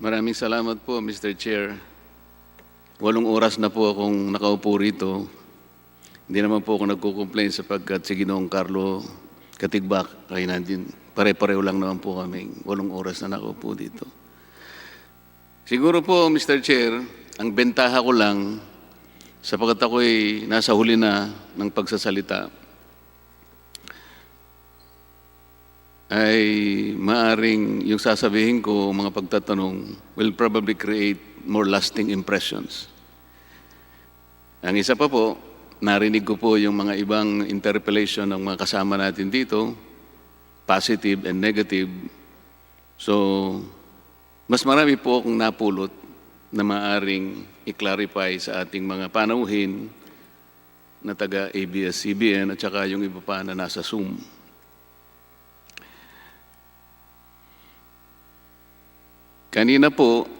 Maraming salamat po, Mr. Chair. Walong oras na po akong nakaupo rito. Hindi naman po ako nagko-complain sapagkat si Ginoong Carlo Katigbak ay nandun. Pare-pareho lang naman po kami. Walong oras na nakaupo dito. Siguro po, Mr. Chair, ang bentaha ko lang, sapagkat ako'y nasa huli na ng pagsasalita, ay maaring yung sasabihin ko, mga pagtatanong, will probably create more lasting impressions. Ang isa pa po, narinig ko po yung mga ibang interpellation ng mga kasama natin dito, positive and negative. So, mas marami po akong napulot na maaring i-clarify sa ating mga panauhin na taga ABS-CBN at saka yung iba pa na nasa Zoom. Kanina po,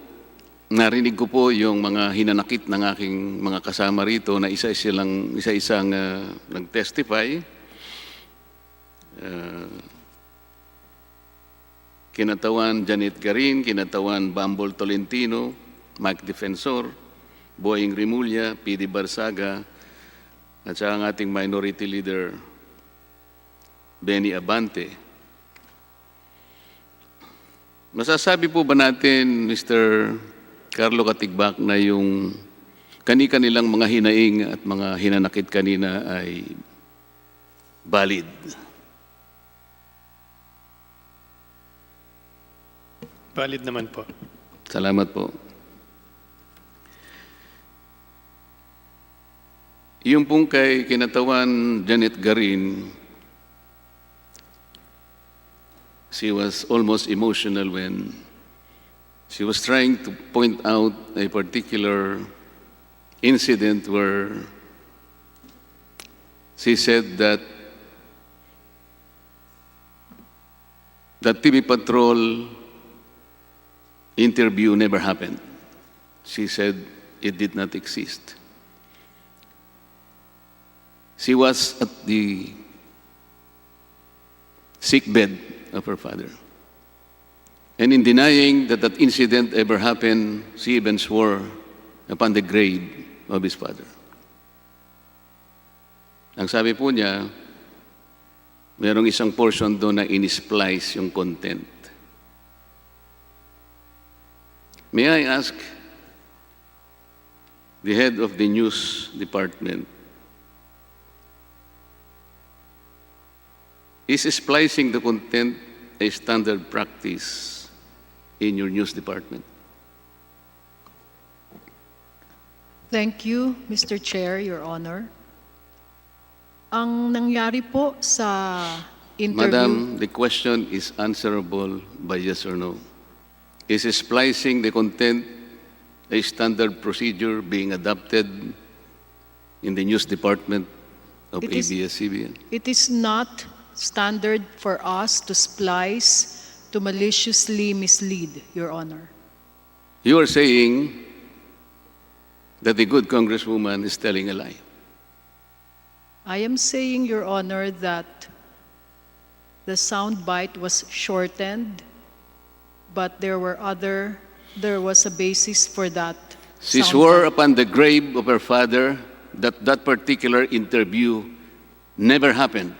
narinig ko po yung mga hinanakit ng aking mga kasama rito na isa silang isa-isang uh, nag-testify. Uh, kinatawan Janet Garin, kinatawan Bambol Tolentino, Mike Defensor, Boying Rimulya, P.D. Barsaga, at saka ang ating minority leader, Benny Abante. Masasabi po ba natin, Mr. Carlo Katigbak, na yung kani-kanilang mga hinaing at mga hinanakit kanina ay valid? Valid naman po. Salamat po. Yung pong kay kinatawan Janet Garin, she was almost emotional when she was trying to point out a particular incident where she said that the TV patrol interview never happened. She said it did not exist. She was at the sick bed of her father. And in denying that that incident ever happened, she even swore upon the grave of his father. Ang sabi po niya, merong isang portion doon na in-splice yung content. May I ask the head of the news department, is splicing the content a standard practice in your news department? Thank you, Mr. Chair, Your Honor. Ang nangyari po sa interview... Madam, the question is answerable by yes or no. Is splicing the content a standard procedure being adopted in the news department of ABS-CBN? It is not standard for us to splice to maliciously mislead, Your Honor. You are saying that the good congresswoman is telling a lie. I am saying, Your Honor, that the soundbite was shortened, but there were other, there was a basis for that. She swore upon the grave of her father that that particular interview never happened.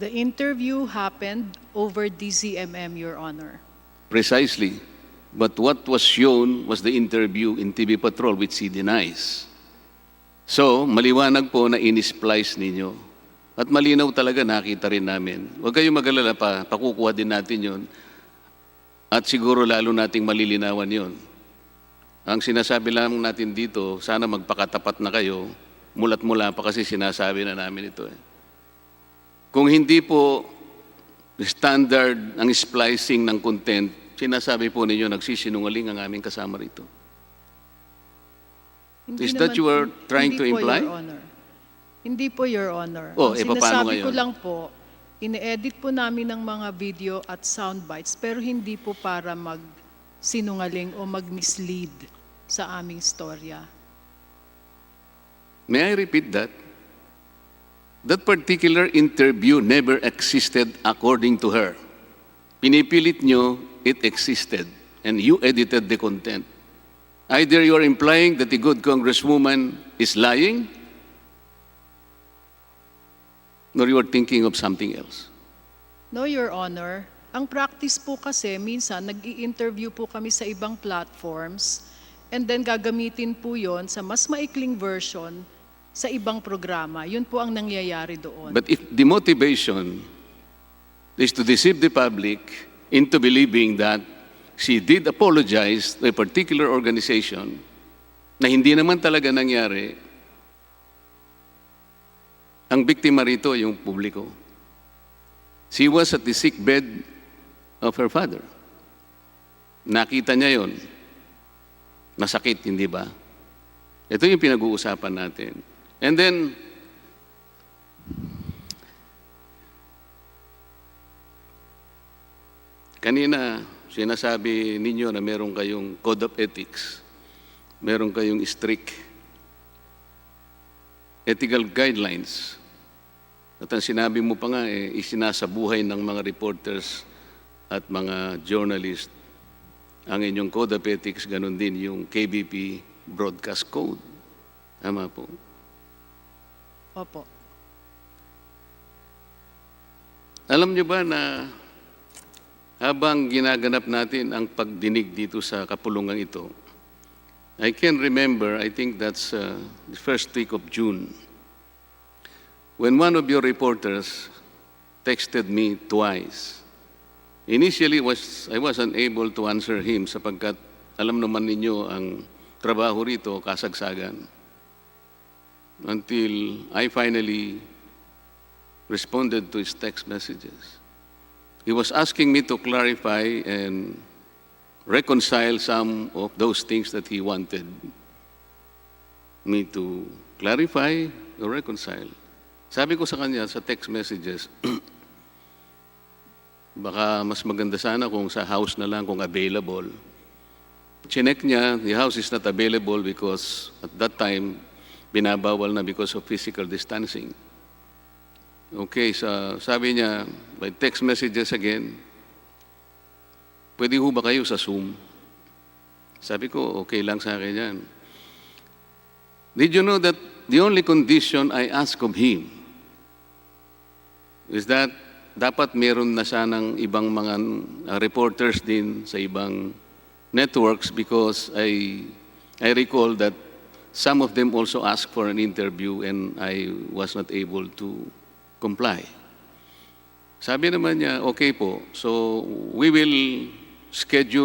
The interview happened over DZMM, Your Honor. Precisely. But what was shown was the interview in TV Patrol, which she denies. So, maliwanag po na in-splice ninyo. At malinaw talaga nakita rin namin. Huwag kayong mag-alala pa, pakukuha din natin yon. At siguro lalo nating malilinawan yon. Ang sinasabi lang natin dito, sana magpakatapat na kayo, mulat-mula pa kasi sinasabi na namin ito. Eh. Kung hindi po standard ang splicing ng content, sinasabi po ninyo nagsisinungaling ang aming kasama rito. Hindi Is that you were trying to hindi po, imply? Your Honor. Hindi po, Your Honor. Oh, Ang eh, sinasabi ko ngayon? lang po, ine-edit po namin ng mga video at sound bites, pero hindi po para mag sinungaling o mag-mislead sa aming storya. May I repeat that? That particular interview never existed according to her. Pinipilit nyo it existed and you edited the content. Either you're implying that the good congresswoman is lying or you're thinking of something else. No, Your Honor. Ang practice po kasi, minsan nag interview po kami sa ibang platforms and then gagamitin po yon sa mas maikling version sa ibang programa. Yun po ang nangyayari doon. But if the motivation is to deceive the public into believing that she did apologize to a particular organization na hindi naman talaga nangyari, ang biktima rito yung publiko. She was at the sick bed of her father. Nakita niya yon. Masakit, hindi ba? Ito yung pinag-uusapan natin. And then, Kanina, sinasabi ninyo na meron kayong code of ethics, meron kayong strict ethical guidelines. At ang sinabi mo pa nga, eh, isinasabuhay ng mga reporters at mga journalist ang inyong code of ethics, ganun din yung KBP broadcast code. Tama po. Opo. Alam niyo ba na habang ginaganap natin ang pagdinig dito sa kapulungan ito, I can remember, I think that's uh, the first week of June, when one of your reporters texted me twice. Initially, was, I was unable to answer him sapagkat alam naman ninyo ang trabaho rito, kasagsagan. Until I finally responded to his text messages. He was asking me to clarify and reconcile some of those things that he wanted me to clarify or reconcile. Sabi ko sa kanya sa text messages, baka mas maganda sana kung sa house na lang kung available. Chinek niya, the house is not available because at that time, binabawal na because of physical distancing. Okay, sa sabi niya, by text messages again, pwede ho ba kayo sa Zoom? Sabi ko, okay lang sa akin yan. Did you know that the only condition I ask of him is that dapat meron na sanang ibang mga reporters din sa ibang networks because I, I recall that some of them also asked for an interview and I was not able to comply. Sabi naman niya, okay po, so we will schedule